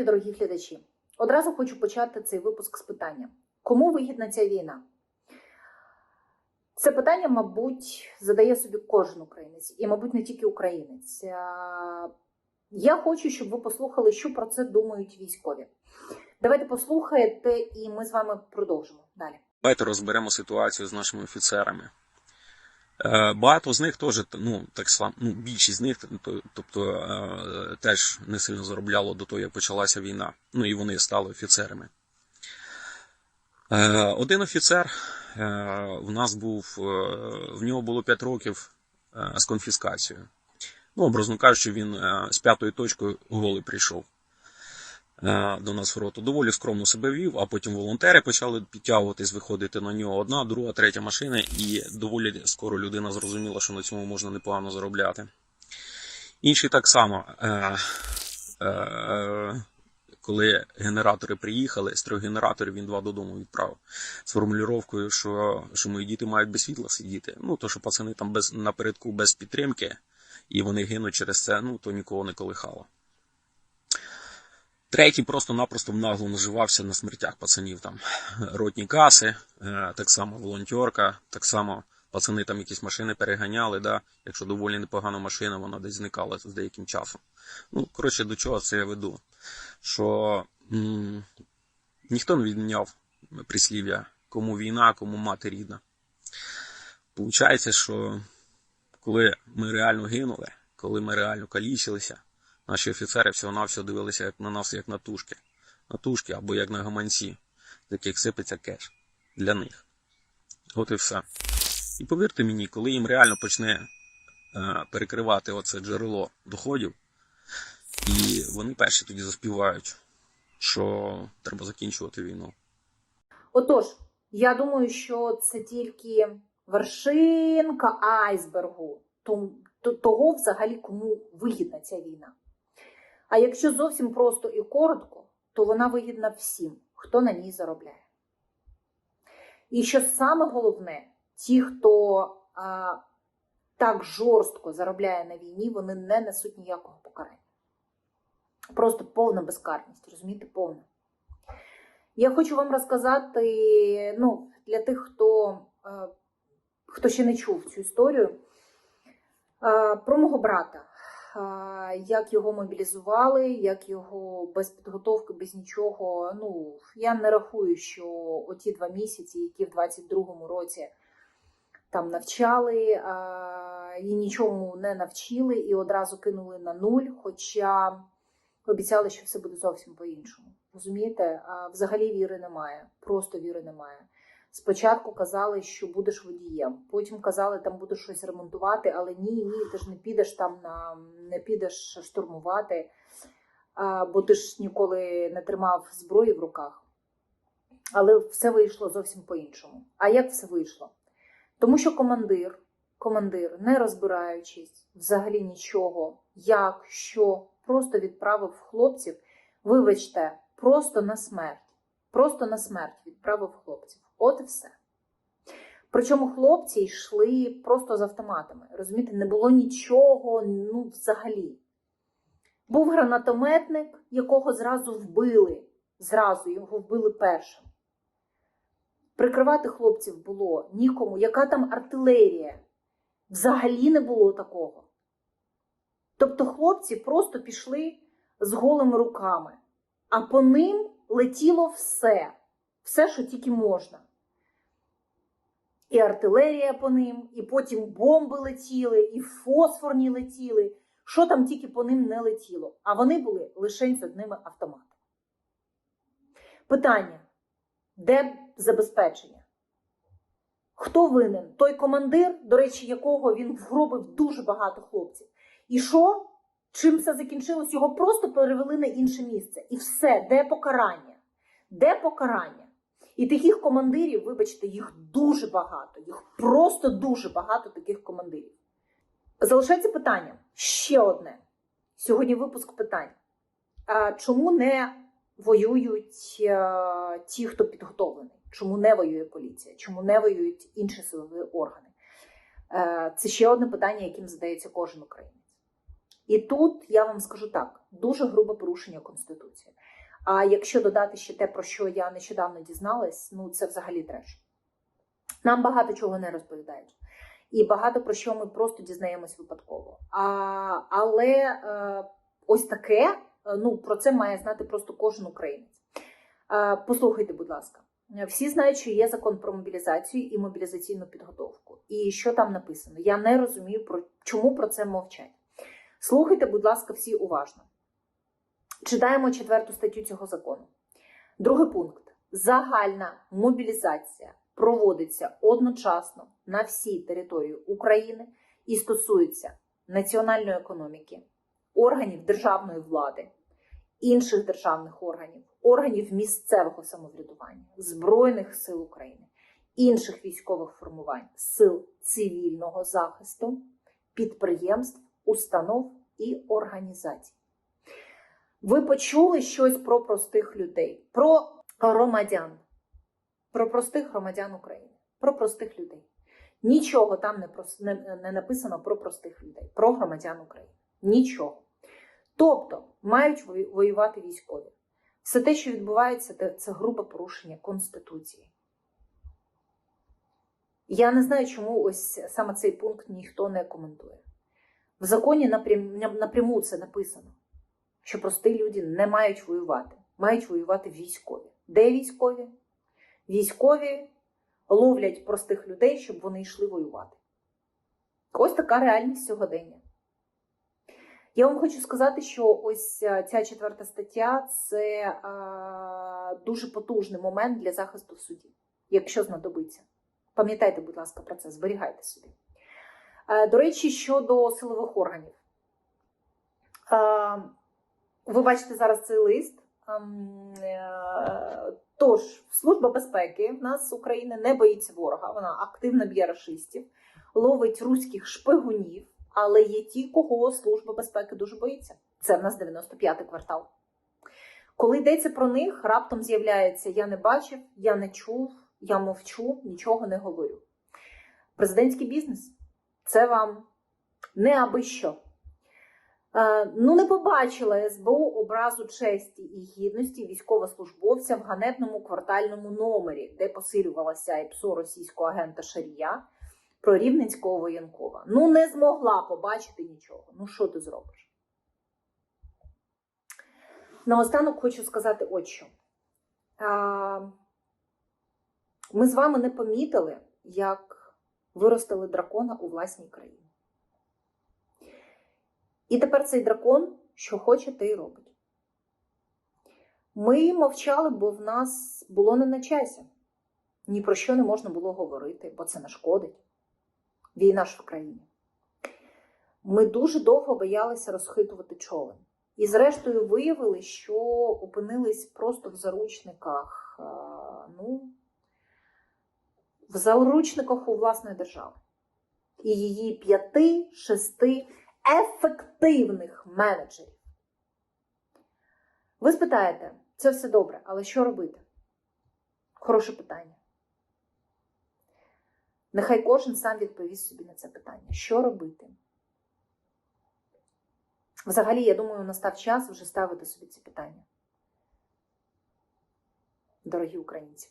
Вітаю, дорогі глядачі! Одразу хочу почати цей випуск з питання: кому вигідна ця війна? Це питання, мабуть, задає собі кожен українець, і, мабуть, не тільки українець. Я хочу, щоб ви послухали, що про це думають військові. Давайте послухаєте, і ми з вами продовжимо далі. Давайте розберемо ситуацію з нашими офіцерами. Е, Багато з них теж, ну, так само, ну, більшість з них, тобто, е, теж не сильно заробляло до того, як почалася війна. Ну і вони стали офіцерами. Е, Один офіцер в нас був, в нього було 5 років з конфіскацією. Ну, образно кажучи, він з п'ятою точкою голий прийшов до нас в роту. Доволі скромно себе вів, а потім волонтери почали підтягуватись, виходити на нього одна, друга, третя машина, і доволі скоро людина зрозуміла, що на цьому можна непогано заробляти. Інший так само. Е, е, коли генератори приїхали, з трьох генераторів він два додому відправив з формулювання, що, що мої діти мають без світла сидіти. Ну, то, що пацани там без, напередку без підтримки, і вони гинуть через це, ну, то нікого не колихало. Третій просто-напросто нагло наживався на смертях пацанів там. Ротні каси, е, так само волонтерка, так само пацани там якісь машини переганяли, да? якщо доволі непогана машина, вона десь зникала з деяким часом. Ну, коротше, до чого це я веду? Що м- ніхто не відміняв прислів'я, кому війна, кому мати рідна. Получається, що коли ми реально гинули, коли ми реально калічилися, Наші офіцери всього-навсього дивилися як на нас, як на тушки. На тушки або як на гаманці, з яких сипеться кеш для них. От і все. І повірте мені, коли їм реально почне е, перекривати оце джерело доходів, і вони перші тоді заспівають, що треба закінчувати війну. Отож, я думаю, що це тільки вершинка айсбергу того, взагалі, кому вигідна ця війна. А якщо зовсім просто і коротко, то вона вигідна всім, хто на ній заробляє. І що саме головне, ті, хто а, так жорстко заробляє на війні, вони не несуть ніякого покарання. Просто повна безкарність, розумієте, повна. Я хочу вам розказати, ну, для тих, хто, е, хто ще не чув цю історію, е, про мого брата. Як його мобілізували, як його без підготовки, без нічого. Ну, я не рахую, що оті два місяці, які в 22-му році там навчали, і нічому не навчили, і одразу кинули на нуль. Хоча обіцяли, що все буде зовсім по-іншому. Розумієте, взагалі віри немає, просто віри немає. Спочатку казали, що будеш водієм, потім казали, там будеш щось ремонтувати, але ні, ні, ти ж не підеш там на не підеш штурмувати, бо ти ж ніколи не тримав зброї в руках. Але все вийшло зовсім по-іншому. А як все вийшло? Тому що командир, командир, не розбираючись взагалі нічого, як, що, просто відправив хлопців, вибачте, просто на смерть. Просто на смерть відправив хлопців. От і все. Причому хлопці йшли просто з автоматами. Розумієте, не було нічого, ну, взагалі. Був гранатометник, якого зразу вбили. Зразу його вбили першим. Прикривати хлопців було нікому. Яка там артилерія? Взагалі не було такого. Тобто хлопці просто пішли з голими руками, а по ним летіло все, все, що тільки можна. І артилерія по ним, і потім бомби летіли, і фосфорні летіли. Що там тільки по ним не летіло. А вони були лише з одними автоматами. Питання: де забезпечення? Хто винен? Той командир, до речі, якого він вгробив дуже багато хлопців. І що? Чим все закінчилось? Його просто перевели на інше місце. І все, де покарання? Де покарання? І таких командирів, вибачте, їх дуже багато, їх просто дуже багато таких командирів. Залишається питання ще одне. Сьогодні випуск питань. А чому не воюють е, ті, хто підготовлений? Чому не воює поліція? Чому не воюють інші силові органи? Е, Це ще одне питання, яким задається кожен українець. І тут я вам скажу так: дуже грубе порушення Конституції. А якщо додати ще те, про що я нещодавно дізналась, ну це взагалі треш. Нам багато чого не розповідають. І багато про що ми просто дізнаємось випадково. А, але е, ось таке, е, ну про це має знати просто кожен українець. Е, послухайте, будь ласка, всі знають, що є закон про мобілізацію і мобілізаційну підготовку. І що там написано? Я не розумію, про чому про це мовчать. Слухайте, будь ласка, всі уважно. Читаємо четверту статтю цього закону. Другий пункт: загальна мобілізація проводиться одночасно на всій території України і стосується національної економіки, органів державної влади, інших державних органів, органів місцевого самоврядування, Збройних сил України, інших військових формувань, сил цивільного захисту, підприємств, установ і організацій. Ви почули щось про простих людей, про громадян, про простих громадян України, про простих людей. Нічого там не, не, не написано про простих людей, про громадян України. Нічого. Тобто мають воювати військові. Все те, що відбувається, це, грубе порушення Конституції. Я не знаю, чому ось саме цей пункт ніхто не коментує. В законі напрям, напряму це написано, що прості люди не мають воювати, мають воювати військові. Де військові? Військові ловлять простих людей, щоб вони йшли воювати. Ось така реальність сьогодення. Я вам хочу сказати, що ось е, ця четверта стаття це е, дуже потужний момент для захисту в суді, якщо знадобиться. Пам'ятайте, будь ласка, про це, зберігайте собі. Е, До речі, щодо силових органів. Е, Ви бачите зараз цей лист. Ем, е, Тож, Служба безпеки в нас України не боїться ворога, вона активно б'є рашистів, ловить руських шпигунів, але є ті, кого Служба безпеки дуже боїться. Це в нас 95-й квартал. Коли йдеться про них, раптом з'являється я не бачив, я не чув, я мовчу, нічого не говорю. Президентський бізнес це вам не аби що. Е, Ну, не побачила СБУ образу честі і гідності військовослужбовця в ганебному квартальному номері, де посилювалася ІПСО російського агента Шарія про рівненського воєнкова. Ну, не змогла побачити нічого. Ну, що ти зробиш? Наостанок хочу сказати от що. Ми з вами не помітили, як виростили дракона у власній країні. І тепер цей дракон, що хоче, те й робить. Ми мовчали, бо в нас було не на часі. Ні про що не можна було говорити, бо це нашкодить. Війна ж в країні. Ми дуже довго боялися розхитувати човен. І, зрештою, виявили, що опинились просто в заручниках, е, ну, в заручниках у власної держави. І її п'яти-шести ефективних менеджерів. Ви спитаєте, це все добре, але що робити? Хороше питання. Нехай кожен сам відповість собі на це питання. Що робити? Взагалі, я думаю, настав час вже ставити собі ці питання. Дорогі українці,